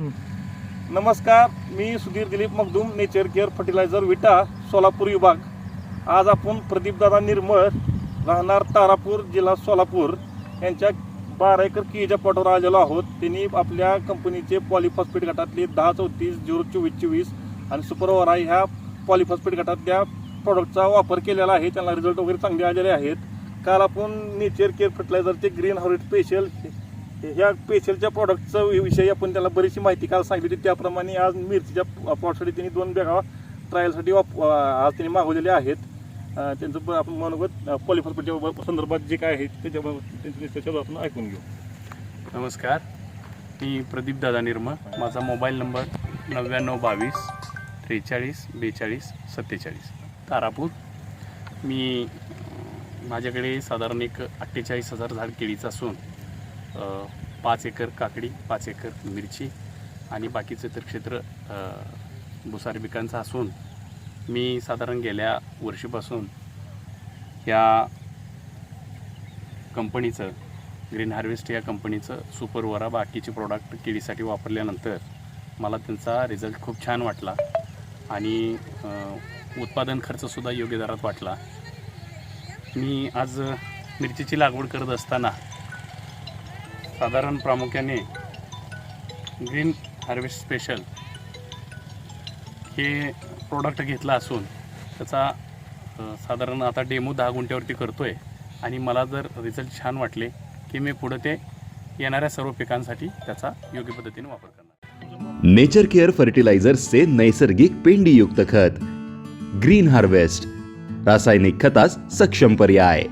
नमस्कार मी Sudhir Dilip Magdum nature care fertiliser Vita Solapur विभाग. आज आपण प्रदीपदादा निर्मळ राहणार तारापूर जिल्हा सोलापूर. यांच्या बारा एकर केळीच्या पोटावर आलेलो आहोत. त्यांनी आपल्या कंपनीचे पॉलिफॉस्फेट गटातले दहा चौतीस झिरो चोवीस चोवीस आणि सुपरओरा ह्या पॉलिफॉस्फेट गटातल्या प्रॉडक्टचा वापर केलेला आहे. त्यांना रिझल्ट वगैरे चांगले आलेले आहेत. काल आपण नेचर केअर फर्टिलायझरचे ग्रीन हार्वेस्ट स्पेशल ह्या पेशलच्या प्रॉडक्टचा विषयी आपण त्याला बरीचशी माहिती काल सांगितली होती. त्याप्रमाणे आज मिरचीच्या प्लॉटसाठी त्यांनी दोन बॅगा ट्रायलसाठी वाप आज त्यांनी मागवलेले आहेत. त्यांचं पण आपण मनोगत पॉलिफॉस्फेटच्या संदर्भात जे काय आहे त्याच्या त्यांच्या आपण ऐकून घेऊ. नमस्कार. मी प्रदीप दादा निर्मळ. माझा मोबाईल नंबर नव्याण्णव बावीस त्रेचाळीस बेचाळीस सत्तेचाळीस. तारापूर. मी माझ्याकडे साधारण एक अठ्ठेचाळीस हजार झाड केळीचं असून पाच एकर काकडी पाच एकर मिरची आणि बाकीचं तर क्षेत्र अं, भुसार पिकांचं असून मी साधारण गेल्या वर्षीपासून या कंपनीचं ग्रीन हार्वेस्ट या कंपनीचं सुपर वरा बाकीचे प्रोडक्ट केळीसाठी वापरल्यानंतर मला त्यांचा रिझल्ट खूप छान वाटला आणि उत्पादन खर्चसुद्धा योग्य दरात वाटला. मी आज मिरचीची लागवड करत असताना साधारण प्रामुख्याने ग्रीन हार्वेस्ट स्पेशल हे प्रोडक्ट घेतला असून त्याचा साधारण आता डेमो दहा गुंठ्यावरती करतो आहे आणि मला जर रिझल्ट छान वाटले की मी पुढं ते येणाऱ्या सर्व पिकांसाठी त्याचा योग्य पद्धतीने वापर करणार. नेचर केअर फर्टिलायझर्सचे नैसर्गिक पेंडीयुक्त खत. ग्रीन हार्वेस्ट रासायनिक खतास सक्षम पर्याय.